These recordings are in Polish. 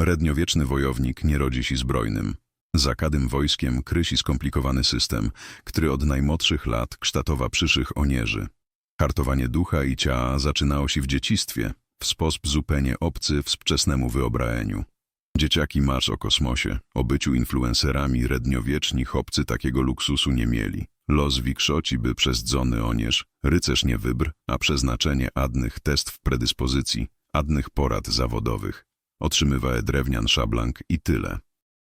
Redniowieczny wojownik nie rodzi się zbrojnym. Za kadym wojskiem krysi skomplikowany system, który od najmłodszych lat kształtowa przyszłych onierzy. Hartowanie ducha i ciała zaczynało się w dziecistwie, w sposób zupełnie obcy wczesnemu wyobrażeniu. Dzieciaki marsz o kosmosie, o byciu influencerami redniowieczni chłopcy takiego luksusu nie mieli. Los wikszoci by przez dzony onierz, rycerz nie wybr, a przeznaczenie adnych testów predyspozycji, adnych porad zawodowych. Otrzymywa drewnian szablank i tyle.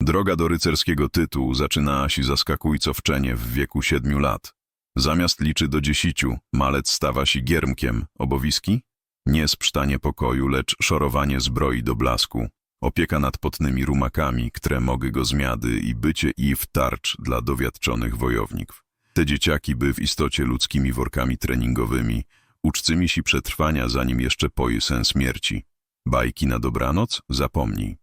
Droga do rycerskiego tytułu zaczynała się zaskakujco wczenie w wieku siedmiu lat. Zamiast liczy do dziesięciu, malec stawa się giermkiem, obowiski? Nie sprztanie pokoju, lecz szorowanie zbroi do blasku. Opieka nad potnymi rumakami, które mogły go zmiady i bycie i w tarcz dla dowiadczonych wojowników. Te dzieciaki by w istocie ludzkimi workami treningowymi, uczcymi si przetrwania zanim jeszcze poje sen śmierci. Bajki na dobranoc? Zapomnij.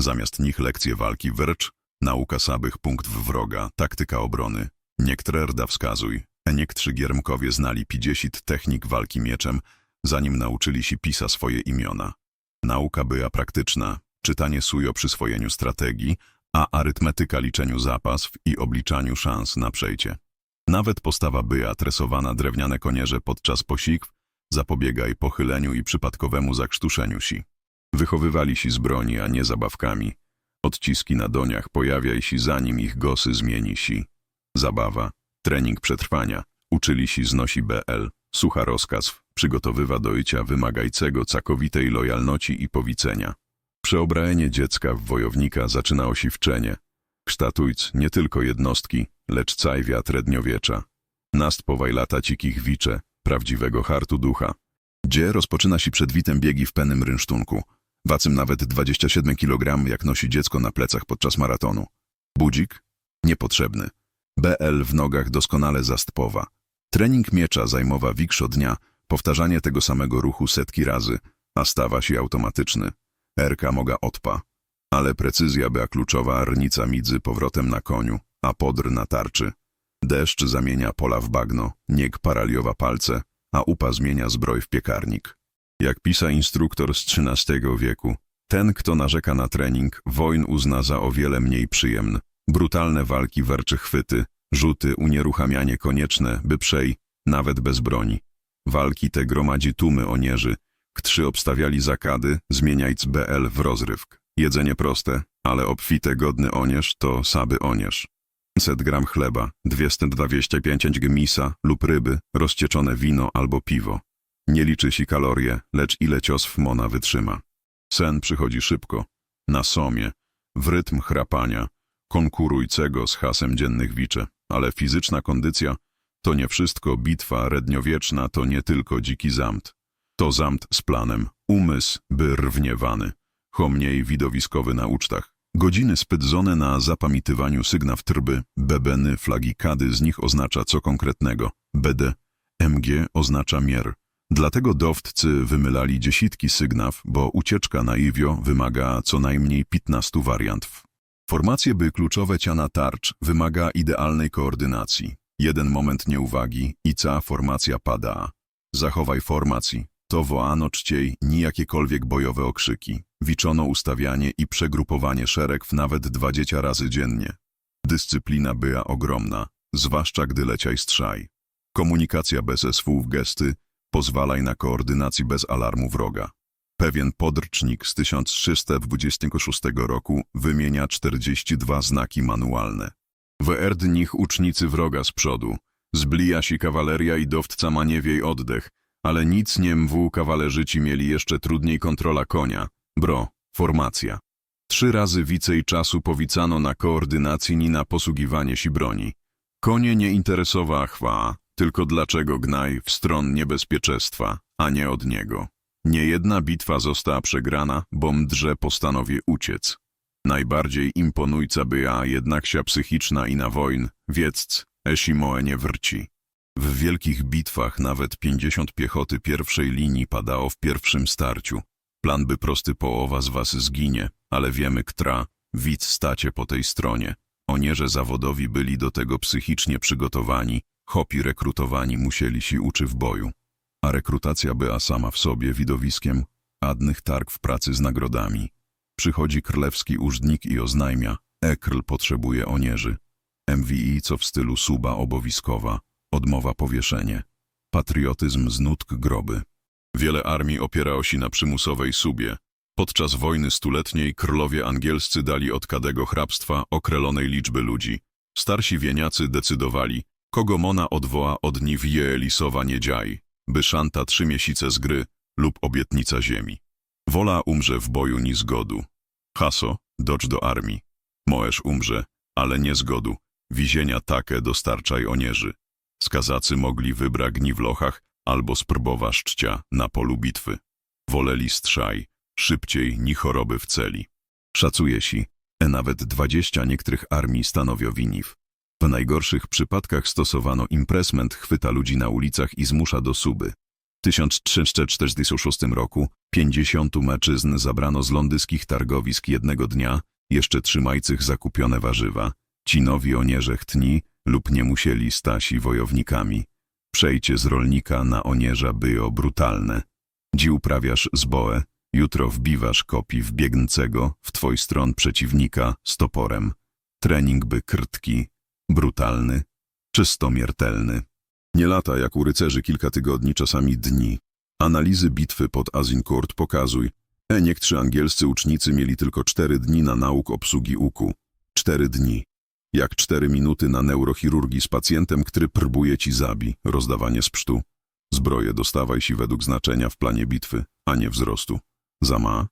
Zamiast nich lekcje walki wręcz, nauka sabych punktów wroga, taktyka obrony. Niektóre rda wskazuj, a niektórzy giermkowie znali pidziesit technik walki mieczem, zanim nauczyli się pisa swoje imiona. Nauka była praktyczna, czytanie suj o przyswojeniu strategii, a arytmetyka liczeniu zapasów i obliczaniu szans na przejście. Nawet postawa była tresowana drewniane konierze podczas posikw, zapobiegaj pochyleniu i przypadkowemu zakrztuszeniu si. Wychowywali się z broni, a nie zabawkami. Odciski na doniach pojawiaj się zanim ich gosy zmieni si. Zabawa, trening przetrwania, uczyli się znosi BL, sucha rozkaz, przygotowywa do icia wymagajcego całkowitej lojalności i powicenia. Przeobranie dziecka w wojownika zaczynało się wczenie, kształtując nie tylko jednostki, lecz cały wiatr redniowiecza. Nastpowaj lata cikich wicze, prawdziwego hartu ducha. Gdzie rozpoczyna się przed witem biegi w penym rynsztunku. Wacym nawet 27 kg, jak nosi dziecko na plecach podczas maratonu. Budzik? Niepotrzebny. BL w nogach doskonale zastpowa. Trening miecza zajmowa wikszo dnia, powtarzanie tego samego ruchu setki razy, a stawa się automatyczny. Erka moga odpa. Ale precyzja była kluczowa, rnica midzy powrotem na koniu, a podr na tarczy. Deszcz zamienia pola w bagno, nieg paraliowa palce, a upa zmienia zbroj w piekarnik. Jak pisa instruktor z XIII wieku, ten, kto narzeka na trening, wojn uzna za o wiele mniej przyjemny. Brutalne walki werczy chwyty, rzuty, unieruchamianie konieczne, by przej, nawet bez broni. Walki te gromadzi tłumy onierzy, którzy obstawiali zakady, zmieniając BL w rozrywk. Jedzenie proste, ale obfite godny onierz to saby onierz. 500 gram chleba, 225 gmisa lub ryby, rozcieczone wino albo piwo. Nie liczy się kalorie, lecz ile cios w mona wytrzyma. Sen przychodzi szybko, na somie, w rytm chrapania, konkurującego z hasem dziennych wicze, ale fizyczna kondycja to nie wszystko, bitwa redniowieczna to nie tylko dziki zamt. To zamt z planem, umysł by rwniewany, chomniej widowiskowy na ucztach. Godziny spędzone na zapamiętywaniu sygnaw trby, bebeny, flagi kady z nich oznacza co konkretnego. BD, MG oznacza mier. Dlatego dowdcy wymylali dziesiątki sygnaw, bo ucieczka na Iwio wymaga co najmniej 15 wariantów. Formacje by kluczowe ciana tarcz wymaga idealnej koordynacji. Jeden moment nieuwagi i cała formacja pada. Zachowaj formacji. To wołano czciej jakiekolwiek bojowe okrzyki. Wiczono ustawianie i przegrupowanie szereg w nawet 20 razy dziennie. Dyscyplina była ogromna, zwłaszcza gdy leciaj strzaj. Komunikacja bez SW gesty pozwalaj na koordynację bez alarmu wroga. Pewien podrcznik z 1326 roku wymienia 42 znaki manualne. W erdnich ucznicy wroga z przodu. Zblija się kawaleria i dowdca ma niewiej oddech, ale nic nie mwu kawalerzyci mieli jeszcze trudniej kontrola konia. Bro, formacja. Trzy razy więcej czasu powicano na koordynacji ni na posługiwanie się broni. Konie nie interesowała chwa, tylko dlaczego gnaj w stron niebezpieczeństwa, a nie od niego. Niejedna bitwa została przegrana, bo mdrze postanowi uciec. Najbardziej imponujca była jednaksia psychiczna i na wojn, wiedz, esimoe nie wrci. W wielkich bitwach nawet 50 piechoty pierwszej linii padało w pierwszym starciu. Plan by prosty połowa z was zginie, ale wiemy ktra, widz stacie po tej stronie. Onierze zawodowi byli do tego psychicznie przygotowani, hopi rekrutowani musieli się uczy w boju. A rekrutacja była sama w sobie widowiskiem adnych targ w pracy z nagrodami. Przychodzi królewski urzędnik i oznajmia, Ekrl potrzebuje onieży. MVI co w stylu suba obowiskowa, odmowa powieszenie. Patriotyzm z nutk groby. Wiele armii opiera osi na przymusowej subie. Podczas wojny stuletniej królowie angielscy dali od kadego hrabstwa okrelonej liczby ludzi. Starsi wieniacy decydowali, kogo Mona odwoła od niw Jeelisowa nie dziaj, by szanta trzy miesiące z gry lub obietnica ziemi. Wola umrze w boju ni zgodu. Haso, docz do armii. Moesz umrze, ale nie zgodu. Wizienia takie dostarczaj onieży. Skazacy mogli wybra gni w lochach albo spróbowa szczcia na polu bitwy. Woleli strzaj, szybciej ni choroby w celi. Szacuje się, e nawet dwadzieścia niektórych armii stanowio winiw. W najgorszych przypadkach stosowano impresment chwyta ludzi na ulicach i zmusza do suby. W 1346 roku 50 mężczyzn zabrano z londyskich targowisk jednego dnia, jeszcze trzymajcych zakupione warzywa. Ci nowi onierze chtni lub nie musieli stasi wojownikami. Przejście z rolnika na onierza było brutalne. Dzi uprawiasz zboę, jutro wbiwasz kopi w biegnącego w twoj stron przeciwnika z toporem. Trening by krtki, brutalny, czysto miertelny. Nie lata jak u rycerzy kilka tygodni, czasami dni. Analizy bitwy pod Azincourt pokazuj, e niektórzy angielscy ucznicy mieli tylko cztery dni na nauk obsługi uku. Cztery dni. Jak cztery minuty na neurochirurgii z pacjentem, który próbuje ci zabi, rozdawanie sprztu. Zbroje dostawaj si według znaczenia w planie bitwy, a nie wzrostu. Za ma,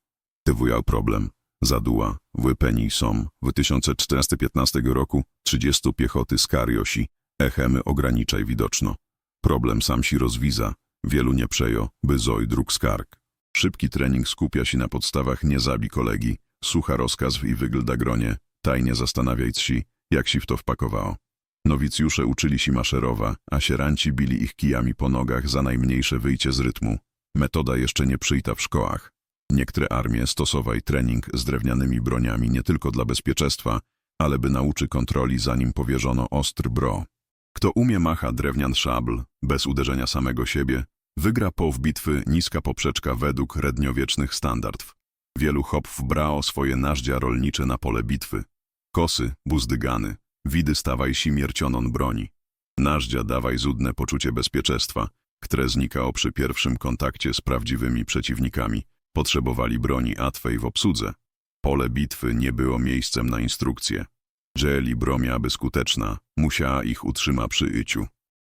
ty wujał problem. Zaduła, w Penny są w 1415 roku 30 piechoty z Kariosi, echemy ograniczaj widoczno. Problem sam si rozwiza, wielu nie przejo, by zoj dróg skarg. Szybki trening skupia się na podstawach nie zabi kolegi, słucha rozkaz i wygląda gronie, tajnie zastanawiaj si, jak si w to wpakowało. Nowicjusze uczyli się maszerowa, a sieranci bili ich kijami po nogach za najmniejsze wyjście z rytmu. Metoda jeszcze nie przyjta w szkołach. Niektóre armie stosowaj trening z drewnianymi broniami nie tylko dla bezpieczeństwa, ale by nauczy kontroli zanim powierzono ostry bro. Kto umie macha drewnian szabl, bez uderzenia samego siebie, wygra pow bitwy niska poprzeczka według redniowiecznych standardów. Wielu hopf brao swoje narzdzia rolnicze na pole bitwy. Kosy, buzdygany, widy stawaj si miercionon broni. Narzdzia dawaj zudne poczucie bezpieczeństwa, które znikało przy pierwszym kontakcie z prawdziwymi przeciwnikami. Potrzebowali broni atwej w obsłudze. Pole bitwy nie było miejscem na instrukcje. Jeżeli broń aby skuteczna, musiała ich utrzyma przy yciu.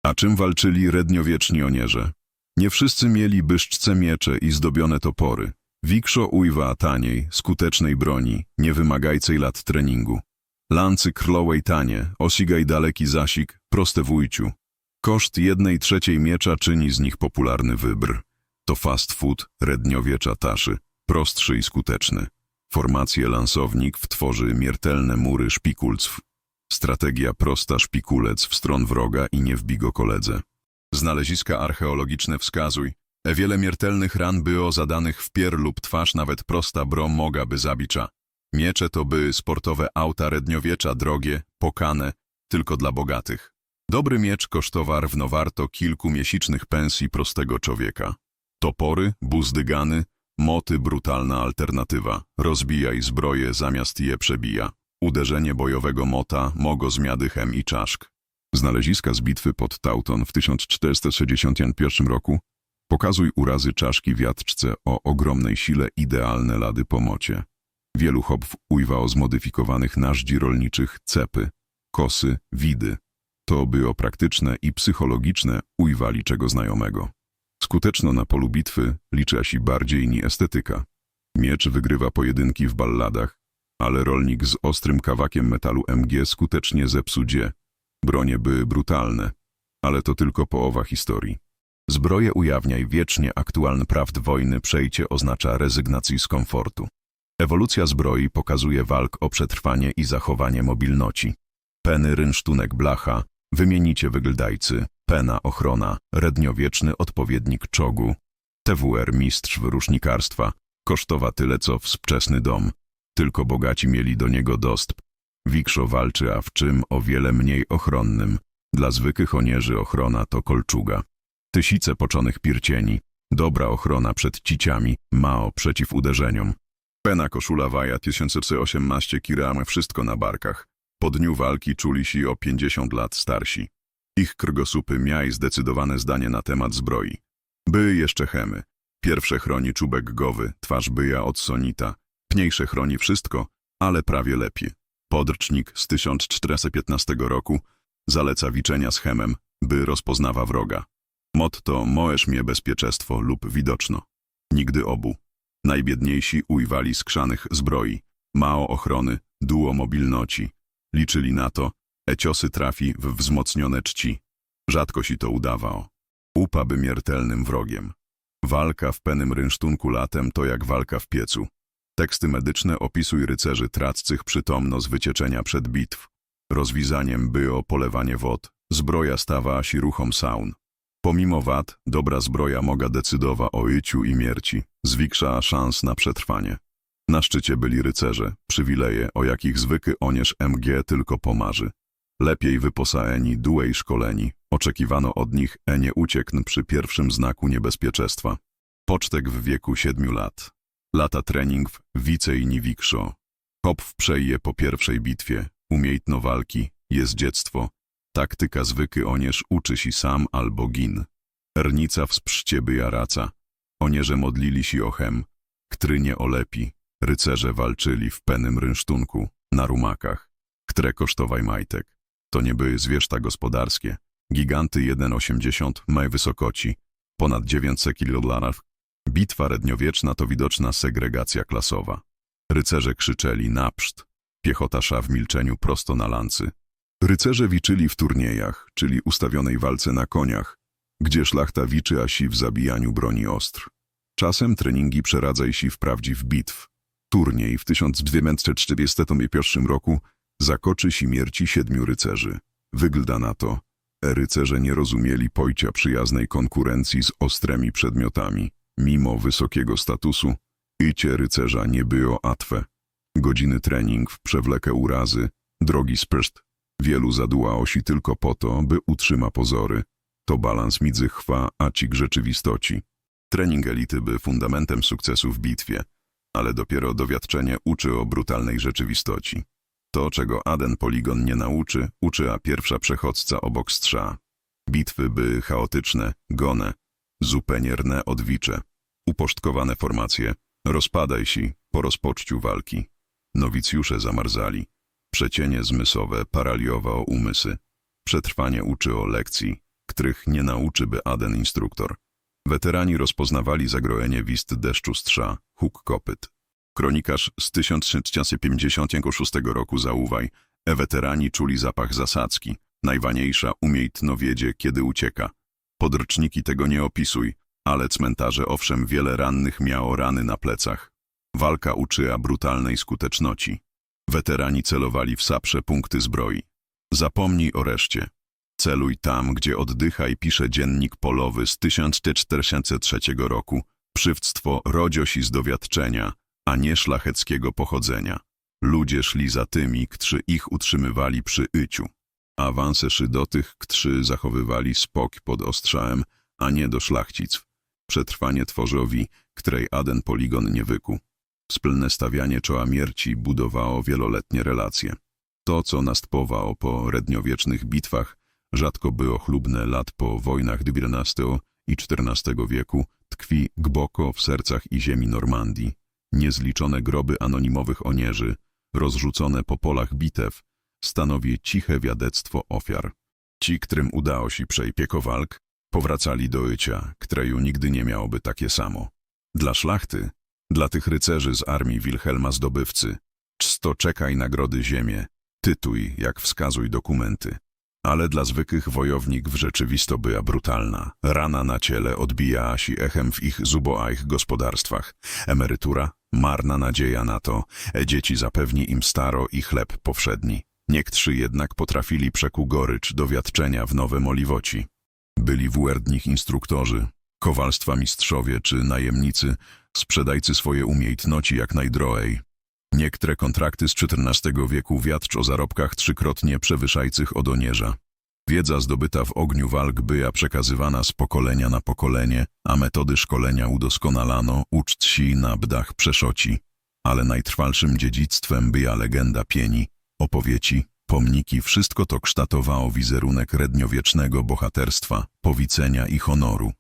A czym walczyli redniowieczni onierze? Nie wszyscy mieli byszczce miecze i zdobione topory. Wikszo ujwa taniej, skutecznej broni, nie wymagajcej lat treningu. Lancy krlowej tanie, osigaj daleki zasik, proste w ujciu. Koszt jednej trzeciej miecza czyni z nich popularny wybór. To fast food, redniowiecza taszy, prostszy i skuteczny. Formację lansownik wtworzy miertelne mury szpikulcw. Strategia prosta szpikulec w stron wroga i nie wbi go koledze. Znaleziska archeologiczne wskazuj, wiele miertelnych ran było zadanych w pier lub twarz nawet prosta bro moga by zabicza. Miecze to były sportowe auta redniowiecza drogie, pokane, tylko dla bogatych. Dobry miecz kosztował równowarto kilku miesięcznych pensji prostego człowieka. Topory, buzdygany, moty brutalna alternatywa. Rozbijaj zbroję zamiast je przebija. Uderzenie bojowego mota, mogo zmiady chem i czaszk. Znaleziska z bitwy pod Tauton w 1461 roku pokazuj urazy czaszki wiatczce o ogromnej sile idealne lady po mocie. Wielu hopf ujwało zmodyfikowanych narzędzi rolniczych cepy, kosy, widy. To było praktyczne i psychologiczne ujwali czego znajomego. Skuteczno na polu bitwy liczy się bardziej ni estetyka. Miecz wygrywa pojedynki w balladach, ale rolnik z ostrym kawakiem metalu MG skutecznie zepsudzie. Bronie były brutalne, ale to tylko połowa historii. Zbroje ujawniaj wiecznie aktualny prawd wojny przejście oznacza rezygnacji z komfortu. Ewolucja zbroi pokazuje walk o przetrwanie i zachowanie mobilności. Peny rynsztunek blacha, wymienicie wyglądajcy, pena ochrona, redniowieczny odpowiednik czogu. TWR mistrz wyrusznikarstwa, kosztowa tyle co współczesny dom. Tylko bogaci mieli do niego dostęp. Wikszo walczy, a w czym o wiele mniej ochronnym. Dla zwykłych onierzy ochrona to kolczuga. Tysice poczonych piercieni, dobra ochrona przed ciciami, mao przeciw uderzeniom. Pena koszula waja 1018 kg, wszystko na barkach. Po dniu walki czuli się o 50 lat starsi. Ich krgosupy miały zdecydowane zdanie na temat zbroi. By jeszcze chemy. Pierwsze chroni czubek gowy, twarz byja od sonita. Pniejsze chroni wszystko, ale prawie lepiej. Podrcznik z 1415 roku zaleca wiczenia z chemem, by rozpoznawa wroga. Motto Moesz mnie bezpieczeństwo lub widoczno. Nigdy obu. Najbiedniejsi ujwali skrzanych zbroi, mało ochrony, duo mobilności. Liczyli na to, eciosy trafi w wzmocnione czci. Rzadko si to udawało. Upa by miertelnym wrogiem. Walka w penym rynsztunku latem to jak walka w piecu. Teksty medyczne opisuj rycerzy traccych przytomno z wycieczenia przed bitw. Rozwizaniem by o polewanie wod, zbroja stawa si ruchom saun. Pomimo wad, dobra zbroja moga decydowa o życiu i mierci, zwiększa szans na przetrwanie. Na szczycie byli rycerze, przywileje, o jakich zwykły onierz MG tylko pomarzy. Lepiej wyposażeni, duej szkoleni, oczekiwano od nich enie uciekn przy pierwszym znaku niebezpieczeństwa. Pocztek w wieku siedmiu lat. Lata trening w wice i niwikszo. Hop w przeje po pierwszej bitwie, umiejtno walki, jest dziectwo. Taktyka zwyky onierz uczy si sam albo gin. Ernica w sprzcieby jaraca. Onierze modlili si o chem, który nie olepi. Rycerze walczyli w penym rynsztunku, na rumakach. Które kosztowaj majtek. To nie były zwierzta gospodarskie. Giganty 1,80 maj wysokoci, ponad 900 kg. Bitwa redniowieczna to widoczna segregacja klasowa. Rycerze krzyczeli napszt, piechota sza w milczeniu prosto na lancy. Rycerze wiczyli w turniejach, czyli ustawionej walce na koniach, gdzie szlachta wiczy asi w zabijaniu broni ostr. Czasem treningi przeradzaj si w prawdziw bitw. Turniej w 1241 roku zakoczy śmierci siedmiu rycerzy. Wygląda na to, rycerze nie rozumieli pojcia przyjaznej konkurencji z ostrymi przedmiotami. Mimo wysokiego statusu, icie rycerza nie było atwe. Godziny trening w przewlekę urazy, drogi sprszt, wielu zadułało si tylko po to, by utrzyma pozory. To balans między chwa a cik rzeczywistości. Trening elity by fundamentem sukcesu w bitwie, ale dopiero dowiadczenie uczy o brutalnej rzeczywistości. To, czego Aden Poligon nie nauczy, uczy a pierwsza przechodźca obok strza. Bitwy by chaotyczne, gone, zupełnie rne odwicze, uposztkowane formacje, rozpadaj si po rozpoczciu walki. Nowicjusze zamarzali, przecienie zmysłowe paraliowało umysły, przetrwanie uczy o lekcji, których nie nauczy by Aden instruktor. Weterani rozpoznawali zagrojenie wist deszczu strza, huk kopyt. Kronikarz z 1356 roku zauwaj, e weterani czuli zapach zasadzki, najwaniejsza umiejtno wiedzie, kiedy ucieka. Podroczniki tego nie opisuj, ale cmentarze owszem wiele rannych miało rany na plecach. Walka uczyła brutalnej skuteczności. Weterani celowali w saprze punkty zbroi. Zapomnij o reszcie. Celuj tam, gdzie oddycha i pisze dziennik polowy z 1403 roku. Przywdztwo rodziosi z dowiadczenia, a nie szlacheckiego pochodzenia. Ludzie szli za tymi, którzy ich utrzymywali przy yciu. Awanse szy do tych, którzy zachowywali spokój pod ostrzałem, a nie do szlachcic. Przetrwanie tworzowi, której Aden Poligon nie wykuł. Wspólne stawianie czoła mierci budowało wieloletnie relacje. To, co następowało po redniowiecznych bitwach, rzadko było chlubne lat po wojnach XII i XIV wieku, tkwi głęboko w sercach i ziemi Normandii. Niezliczone groby anonimowych onierzy, rozrzucone po polach bitew, stanowi ciche wiadectwo ofiar. Ci, którym udało się przejpieko walk, powracali do ycia, któreju nigdy nie miałoby takie samo. Dla szlachty, dla tych rycerzy z armii Wilhelma Zdobywcy, czsto czekaj nagrody ziemię, tytuj, jak wskazuj dokumenty. Ale dla zwykłych wojownik w rzeczywisto była brutalna. Rana na ciele odbijała się echem w ich zuboaich gospodarstwach. Emerytura, marna nadzieja na to, e dzieci zapewni im staro i chleb powszedni. Niektórzy jednak potrafili przekuł gorycz dowiadczenia w nowe moliwoci. Byli wuerdnich instruktorzy, kowalstwa mistrzowie czy najemnicy, sprzedajcy swoje umiejętności jak najdroej. Niektóre kontrakty z XIV wieku wiatcz o zarobkach trzykrotnie przewyższających od onierza. Wiedza zdobyta w ogniu walk była przekazywana z pokolenia na pokolenie, a metody szkolenia udoskonalano, uczci na bdach przeszoci. Ale najtrwalszym dziedzictwem była legenda pieni, opowieci, pomniki, wszystko to kształtowało wizerunek redniowiecznego bohaterstwa, powidzenia i honoru.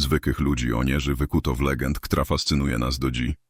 Zwykłych ludzi onieży wykuto w legend, która fascynuje nas do dziś.